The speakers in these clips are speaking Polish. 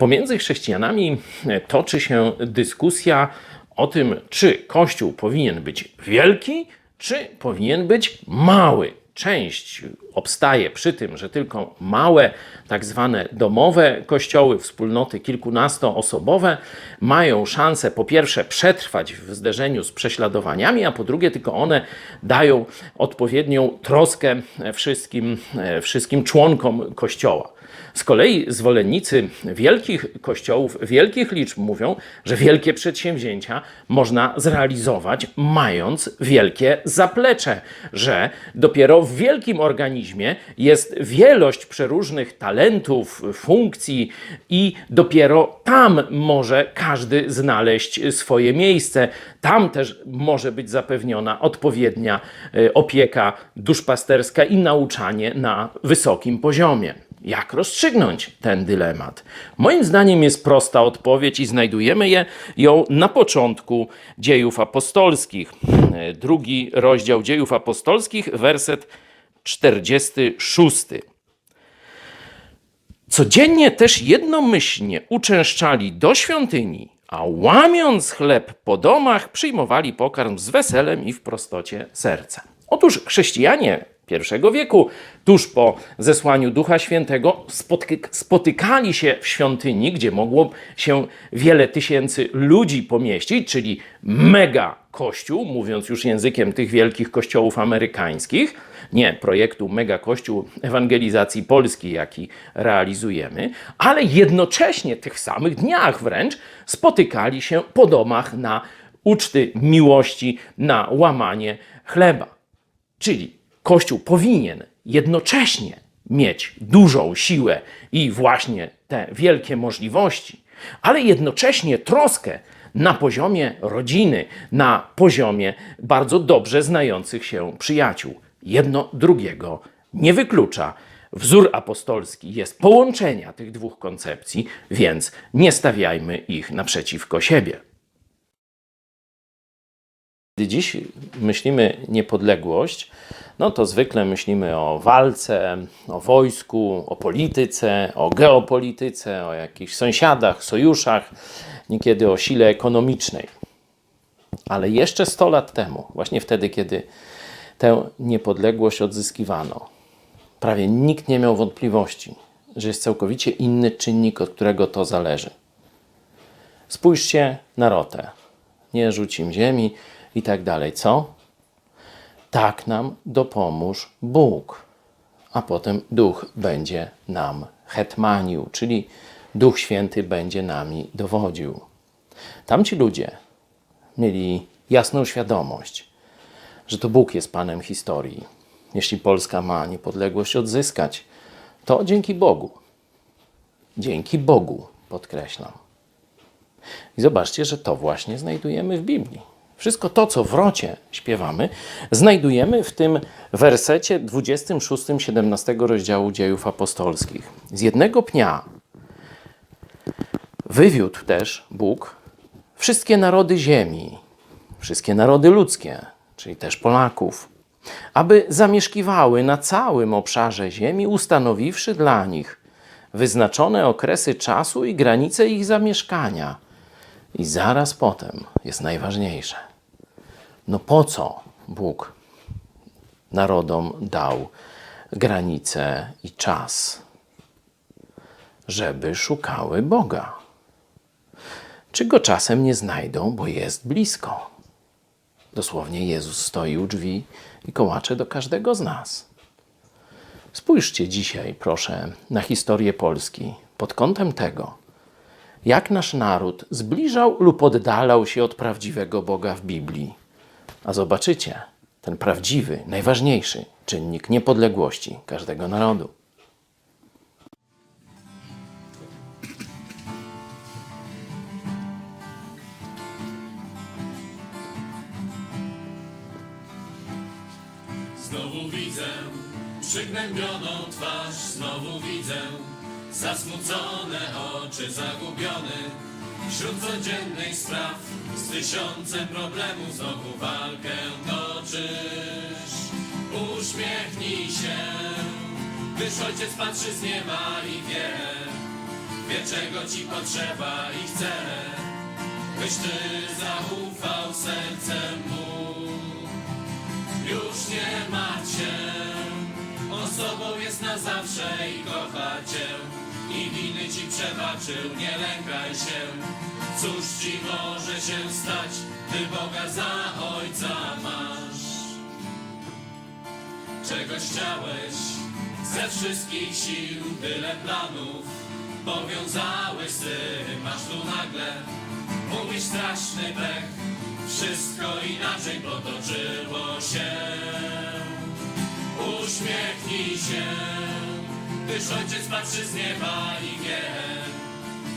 Pomiędzy chrześcijanami toczy się dyskusja o tym, czy Kościół powinien być wielki, czy powinien być mały. Część obstaje przy tym, że tylko małe, tak zwane domowe kościoły, wspólnoty kilkunastoosobowe mają szansę po pierwsze przetrwać w zderzeniu z prześladowaniami, a po drugie tylko one dają odpowiednią troskę wszystkim, wszystkim członkom kościoła. Z kolei zwolennicy wielkich kościołów, wielkich liczb mówią, że wielkie przedsięwzięcia można zrealizować mając wielkie zaplecze, że dopiero w wielkim organizmie jest wielość przeróżnych talentów, funkcji i dopiero tam może każdy znaleźć swoje miejsce. Tam też może być zapewniona odpowiednia e, opieka duszpasterska i nauczanie na wysokim poziomie. Jak rozstrzygnąć ten dylemat? Moim zdaniem jest prosta odpowiedź i znajdujemy je, ją na początku dziejów apostolskich. Drugi rozdział dziejów apostolskich, werset 46. Codziennie też jednomyślnie uczęszczali do świątyni, a łamiąc chleb po domach, przyjmowali pokarm z weselem i w prostocie serca. Otóż chrześcijanie pierwszego wieku, tuż po zesłaniu Ducha Świętego, spotky- spotykali się w świątyni, gdzie mogło się wiele tysięcy ludzi pomieścić, czyli mega kościół, mówiąc już językiem tych wielkich kościołów amerykańskich, nie projektu Mega Kościół Ewangelizacji Polski, jaki realizujemy, ale jednocześnie tych samych dniach wręcz spotykali się po domach na uczty miłości, na łamanie chleba. Czyli Kościół powinien jednocześnie mieć dużą siłę i właśnie te wielkie możliwości, ale jednocześnie troskę na poziomie rodziny, na poziomie bardzo dobrze znających się przyjaciół. Jedno drugiego nie wyklucza. Wzór apostolski jest połączenia tych dwóch koncepcji, więc nie stawiajmy ich naprzeciwko siebie. Gdy dziś myślimy niepodległość, no to zwykle myślimy o walce, o wojsku, o polityce, o geopolityce, o jakichś sąsiadach, sojuszach, niekiedy o sile ekonomicznej. Ale jeszcze 100 lat temu, właśnie wtedy, kiedy tę niepodległość odzyskiwano, prawie nikt nie miał wątpliwości, że jest całkowicie inny czynnik, od którego to zależy. Spójrzcie na rotę. Nie rzuć im ziemi i tak dalej. Co? Tak nam dopomóż Bóg. A potem Duch będzie nam hetmanił, czyli Duch Święty będzie nami dowodził. Tamci ludzie mieli jasną świadomość, że to Bóg jest Panem historii. Jeśli Polska ma niepodległość odzyskać, to dzięki Bogu. Dzięki Bogu, podkreślam. I zobaczcie, że to właśnie znajdujemy w Biblii. Wszystko to, co w rocie śpiewamy, znajdujemy w tym wersecie 26, 17 rozdziału dziejów apostolskich. Z jednego pnia wywiódł też Bóg wszystkie narody ziemi, wszystkie narody ludzkie, czyli też Polaków, aby zamieszkiwały na całym obszarze ziemi, ustanowiwszy dla nich wyznaczone okresy czasu i granice ich zamieszkania. I zaraz potem jest najważniejsze. No po co Bóg narodom dał granice i czas? Żeby szukały Boga. Czy go czasem nie znajdą, bo jest blisko? Dosłownie Jezus stoi u drzwi i kołacze do każdego z nas. Spójrzcie dzisiaj, proszę, na historię Polski pod kątem tego, jak nasz naród zbliżał lub oddalał się od prawdziwego Boga w Biblii. A zobaczycie ten prawdziwy, najważniejszy czynnik niepodległości każdego narodu. Znowu widzę przygnębioną twarz, znowu widzę zasmucone oczy, zagubiony wśród codziennych spraw. Z tysiącem problemów znowu walkę toczysz. Uśmiechnij się, gdyż ojciec patrzy z nieba i wie, wie czego ci potrzeba i chce, byś ty zaufał sercem mu. Już nie z tobą jest na zawsze i kocha cię. Winy ci przebaczył, nie lękaj się. Cóż ci może się stać, gdy Boga za ojca masz? Czegoś chciałeś ze wszystkich sił, tyle planów powiązałeś z aż tu nagle mówisz straszny pech. Wszystko inaczej potoczyło się. Uśmiechnij się, gdyż ojciec patrzy z nieba i wie,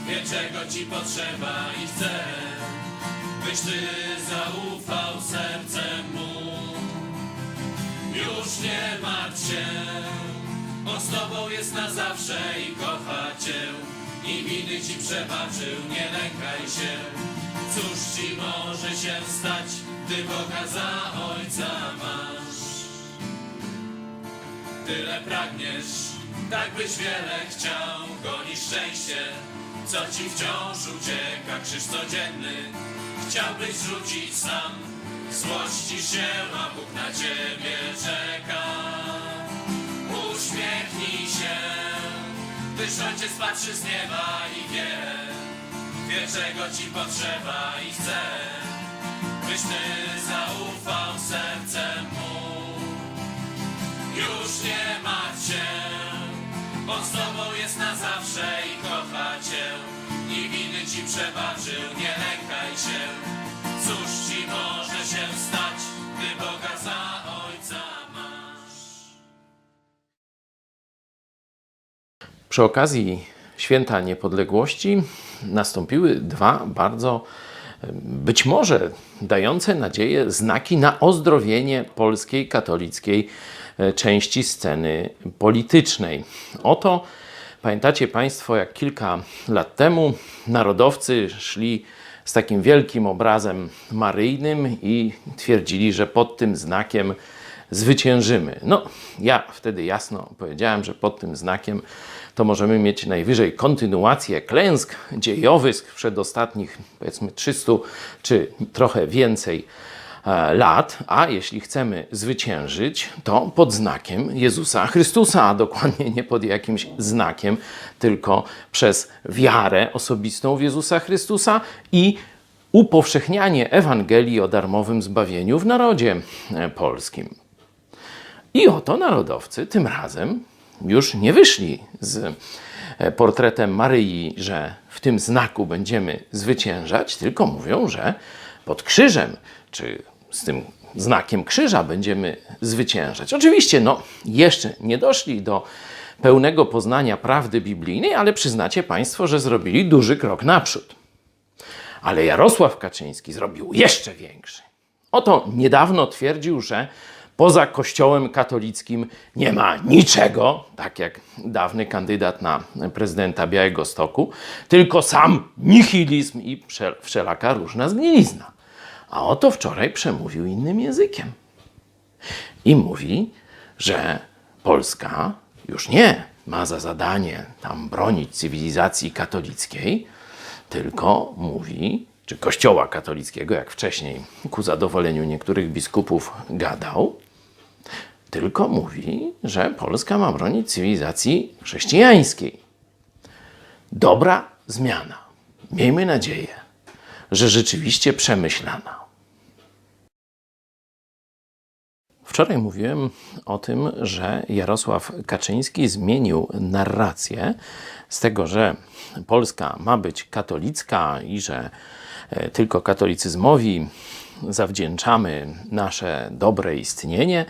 wie czego ci potrzeba i chce, byś ty zaufał sercem mu. Już nie martw się, on z tobą jest na zawsze i kocha cię. I winy ci przebaczył, nie lękaj się. Cóż ci może się stać, gdy Boga za ojca masz? Tyle pragniesz, tak byś wiele chciał, gonisz szczęście, co ci wciąż ucieka, krzyż codzienny. Chciałbyś rzucić sam, złościsz się, a Bóg na ciebie czeka. Uśmiechnij się, gdyż ojciec patrzy z nieba i wie, wie czego ci potrzeba i chce, byś ty zaufał sercem mu. Już nie się, on z tobą jest na zawsze i kocha cię. I winy ci przebaczył, nie lękaj się. Cóż ci może się stać, gdy Boga za ojca masz? Przy okazji Święta Niepodległości nastąpiły dwa bardzo, być może dające nadzieję, znaki na ozdrowienie polskiej katolickiej e, części sceny politycznej. Oto pamiętacie Państwo, jak kilka lat temu narodowcy szli z takim wielkim obrazem maryjnym i twierdzili, że pod tym znakiem zwyciężymy. No, ja wtedy jasno powiedziałem, że pod tym znakiem to możemy mieć najwyżej kontynuację klęsk dziejowych z przedostatnich, powiedzmy, 300 czy trochę więcej e, lat, a jeśli chcemy zwyciężyć, to pod znakiem Jezusa Chrystusa, a dokładnie nie pod jakimś znakiem, tylko przez wiarę osobistą w Jezusa Chrystusa i upowszechnianie Ewangelii o darmowym zbawieniu w narodzie e, polskim. I oto narodowcy tym razem już nie wyszli z e, portretem Maryi, że w tym znaku będziemy zwyciężać, tylko mówią, że pod krzyżem, czy z tym znakiem krzyża będziemy zwyciężać. Oczywiście, no, jeszcze nie doszli do pełnego poznania prawdy biblijnej, ale przyznacie Państwo, że zrobili duży krok naprzód. Ale Jarosław Kaczyński zrobił jeszcze większy. Oto niedawno twierdził, że poza Kościołem katolickim nie ma niczego, tak jak dawny kandydat na prezydenta Białego Stoku, tylko sam nihilizm i wszel- wszelaka różna zgnilizna. A oto wczoraj przemówił innym językiem. I mówi, że Polska już nie ma za zadanie tam bronić cywilizacji katolickiej, tylko mówi, czy Kościoła katolickiego, jak wcześniej ku zadowoleniu niektórych biskupów gadał, tylko mówi, że Polska ma bronić cywilizacji chrześcijańskiej. Dobra zmiana. Miejmy nadzieję, że rzeczywiście przemyślana. Wczoraj mówiłem o tym, że Jarosław Kaczyński zmienił narrację z tego, że Polska ma być katolicka i że e, tylko katolicyzmowi zawdzięczamy nasze dobre istnienie,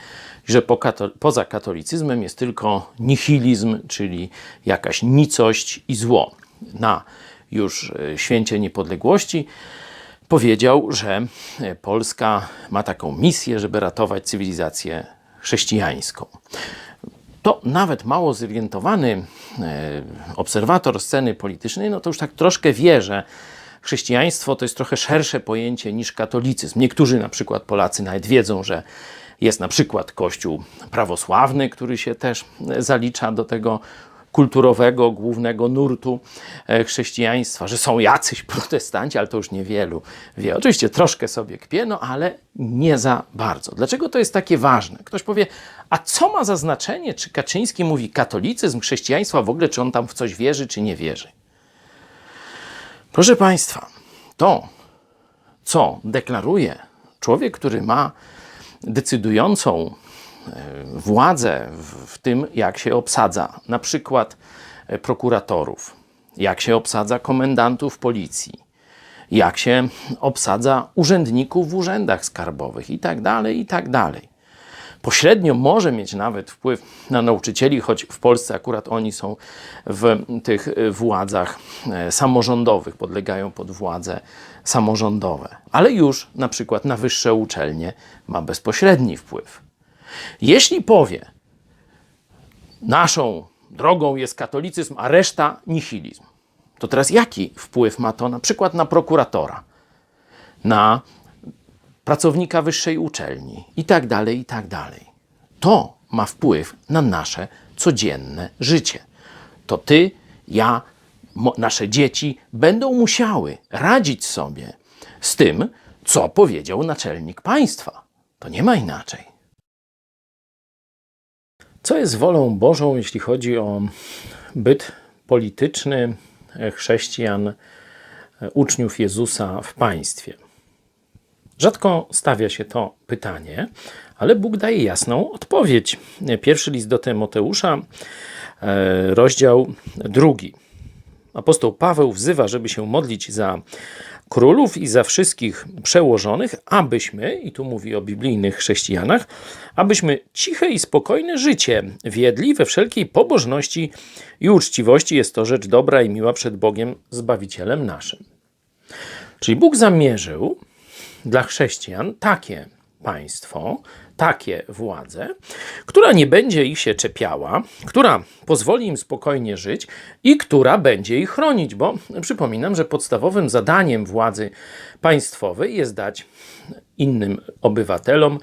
że po kato- poza katolicyzmem jest tylko nihilizm, czyli jakaś nicość i zło. Na już e, święcie niepodległości powiedział, że e, Polska ma taką misję, żeby ratować cywilizację chrześcijańską. To nawet mało zorientowany e, obserwator sceny politycznej, no to już tak troszkę wie, że chrześcijaństwo to jest trochę szersze pojęcie niż katolicyzm. Niektórzy na przykład Polacy nawet wiedzą, że jest na przykład Kościół prawosławny, który się też zalicza do tego kulturowego, głównego nurtu e, chrześcijaństwa, że są jacyś protestanci, ale to już niewielu wie. Oczywiście troszkę sobie kpię, no ale nie za bardzo. Dlaczego to jest takie ważne? Ktoś powie, a co ma za znaczenie, czy Kaczyński mówi katolicyzm, chrześcijaństwa w ogóle, czy on tam w coś wierzy, czy nie wierzy? Proszę Państwa, to, co deklaruje człowiek, który ma decydującą e, władzę w, tym, jak się obsadza na przykład e, prokuratorów, jak się obsadza komendantów policji, jak się obsadza urzędników w urzędach skarbowych i tak dalej, i tak dalej. Pośrednio może mieć nawet wpływ na nauczycieli, choć w Polsce akurat oni są w tych e, władzach e, samorządowych, podlegają pod władze samorządowe. Ale już na przykład na wyższe uczelnie ma bezpośredni wpływ. Jeśli powie, naszą drogą jest katolicyzm, a reszta nihilizm, to teraz jaki wpływ ma to na przykład na prokuratora, na pracownika wyższej uczelni i tak dalej, i tak dalej. To ma wpływ na nasze codzienne życie. To ty, ja, nasze dzieci będą musiały radzić sobie z tym, co powiedział naczelnik państwa. To nie ma inaczej. Co jest wolą Bożą, jeśli chodzi o byt polityczny chrześcijan, e, uczniów Jezusa w państwie? Rzadko stawia się to pytanie, ale Bóg daje jasną odpowiedź. Pierwszy list do Tymoteusza, e, rozdział drugi. Apostoł Paweł wzywa, żeby się modlić za królów i za wszystkich przełożonych, abyśmy, i tu mówi o biblijnych chrześcijanach, abyśmy ciche i spokojne życie wiedli we wszelkiej pobożności i uczciwości. Jest to rzecz dobra i miła przed Bogiem, Zbawicielem naszym. Czyli Bóg zamierzył, dla chrześcijan takie państwo, takie władze, która nie będzie ich się czepiała, która pozwoli im spokojnie żyć i która będzie ich chronić, bo przypominam, że podstawowym zadaniem władzy państwowej jest dać innym obywatelom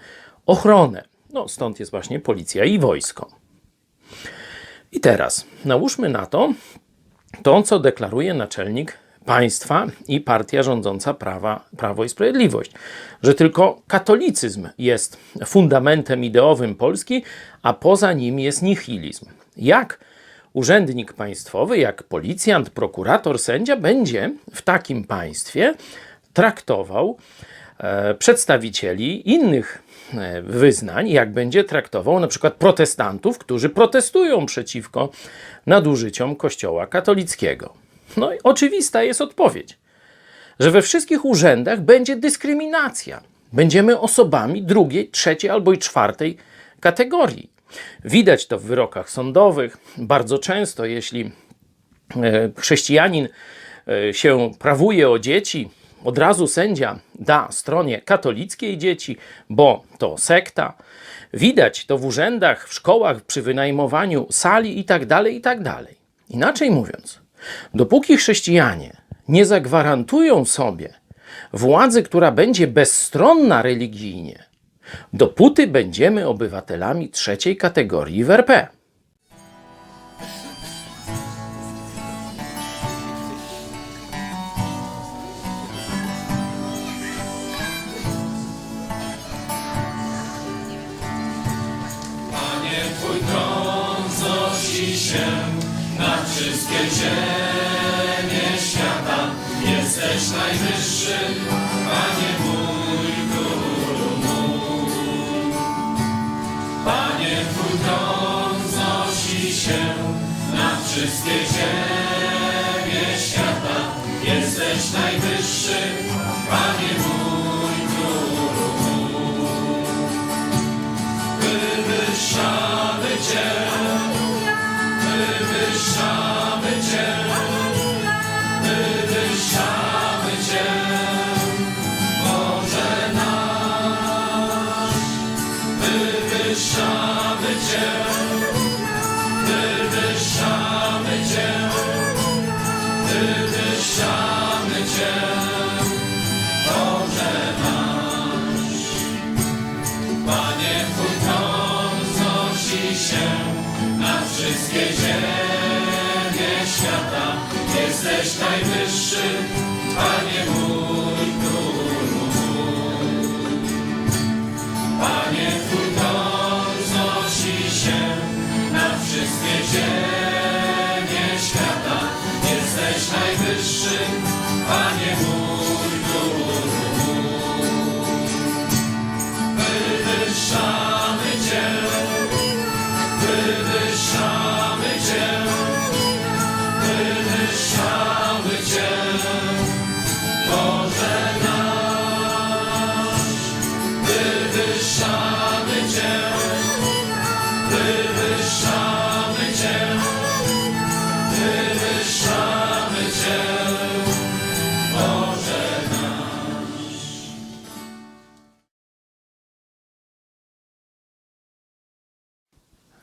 ochronę. No stąd jest właśnie policja i wojsko. I teraz nałóżmy na to to, co deklaruje naczelnik państwa i partia rządząca prawa, Prawo i Sprawiedliwość. Że tylko katolicyzm jest fundamentem ideowym Polski, a poza nim jest nihilizm. Jak urzędnik państwowy, jak policjant, prokurator, sędzia będzie w takim państwie traktował e, przedstawicieli innych e, wyznań, jak będzie traktował na przykład protestantów, którzy protestują przeciwko nadużyciom Kościoła katolickiego. No i oczywista jest odpowiedź, że we wszystkich urzędach będzie dyskryminacja. Będziemy osobami drugiej, trzeciej albo i czwartej kategorii. Widać to w wyrokach sądowych. Bardzo często, jeśli e, chrześcijanin e, się prawuje o dzieci, od razu sędzia da stronie katolickiej dzieci, bo to sekta. Widać to w urzędach, w szkołach, przy wynajmowaniu sali itd., itd. Inaczej mówiąc, dopóki chrześcijanie nie zagwarantują sobie władzy, która będzie bezstronna religijnie, dopóty będziemy obywatelami trzeciej kategorii w RP. Wszystkie ziemie świata. Jesteś najwyższy, Panie mój, wszystkie ziemie świata. Jesteś najwyższy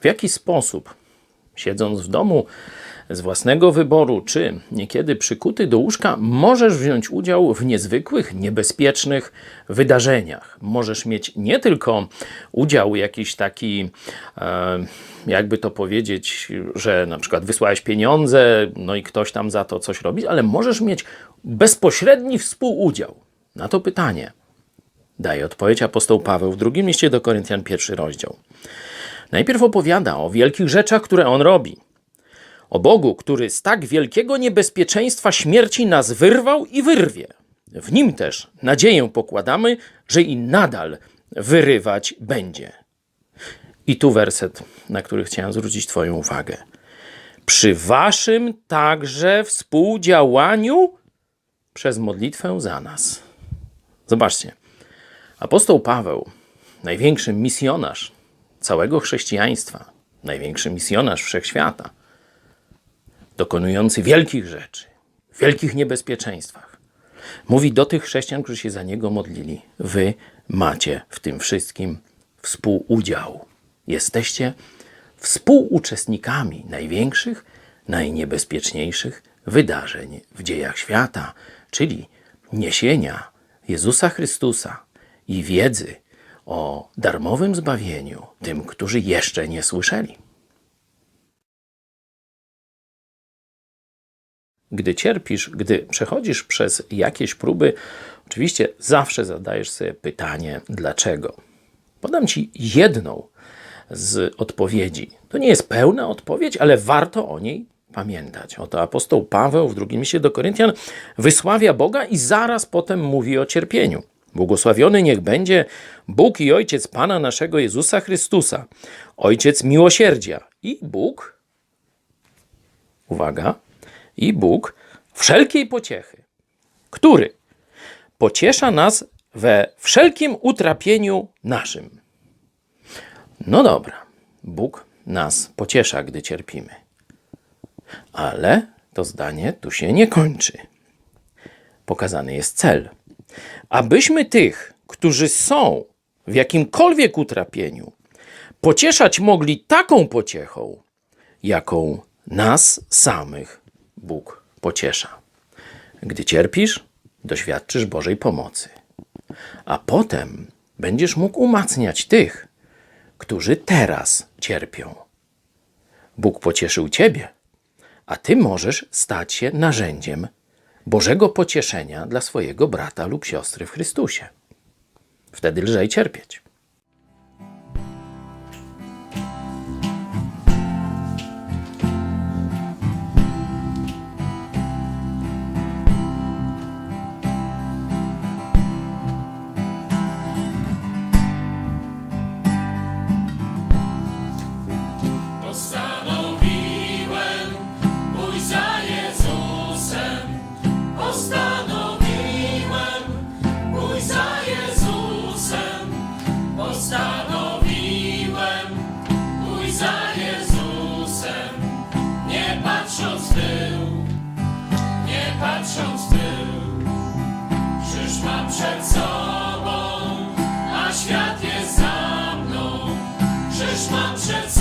jaki sposób, siedząc w domu z własnego wyboru, czy niekiedy przykuty do łóżka, możesz wziąć udział w niezwykłych, niebezpiecznych wydarzeniach? Możesz mieć nie tylko udział jakiś taki, e, jakby to powiedzieć, że na przykład wysłałeś pieniądze, no i ktoś tam za to coś robi, ale możesz mieć bezpośredni współudział. Na to pytanie daje odpowiedź apostoł Paweł w drugim liście do Koryntian, pierwszy rozdział. Najpierw opowiada o wielkich rzeczach, które on robi. O Bogu, który z tak wielkiego niebezpieczeństwa śmierci nas wyrwał i wyrwie. W nim też nadzieję pokładamy, że i nadal wyrywać będzie. I tu werset, na który chciałem zwrócić Twoją uwagę. Przy Waszym także współdziałaniu przez modlitwę za nas. Zobaczcie, apostoł Paweł, największy misjonarz całego chrześcijaństwa, największy misjonarz wszechświata, dokonujący wielkich rzeczy, w wielkich niebezpieczeństwach, mówi do tych chrześcijan, którzy się za niego modlili: Wy macie w tym wszystkim współudział. Jesteście współuczestnikami największych, najniebezpieczniejszych wydarzeń w dziejach świata, czyli niesienia Jezusa Chrystusa i wiedzy o darmowym zbawieniu tym, którzy jeszcze nie słyszeli. Gdy cierpisz, gdy przechodzisz przez jakieś próby, oczywiście zawsze zadajesz sobie pytanie, dlaczego. Podam ci jedną z odpowiedzi. To nie jest pełna odpowiedź, ale warto o niej pamiętać. Oto apostoł Paweł w drugim liście do Koryntian wysławia Boga i zaraz potem mówi o cierpieniu. Błogosławiony niech będzie Bóg i Ojciec Pana naszego Jezusa Chrystusa, Ojciec miłosierdzia i Bóg, uwaga, i Bóg wszelkiej pociechy, który pociesza nas we wszelkim utrapieniu naszym. No dobra, Bóg nas pociesza, gdy cierpimy. Ale to zdanie tu się nie kończy. Pokazany jest cel. Abyśmy tych, którzy są w jakimkolwiek utrapieniu, pocieszać mogli taką pociechą, jaką nas samych Bóg pociesza. Gdy cierpisz, doświadczysz Bożej pomocy, a potem będziesz mógł umacniać tych, którzy teraz cierpią. Bóg pocieszył ciebie, a ty możesz stać się narzędziem Bożego pocieszenia dla swojego brata lub siostry w Chrystusie. Wtedy lżej cierpieć. Za Jezusem. Nie patrząc w tył, nie patrząc w tył. Krzyż mam przed sobą, a świat jest za mną. Krzyż mam przed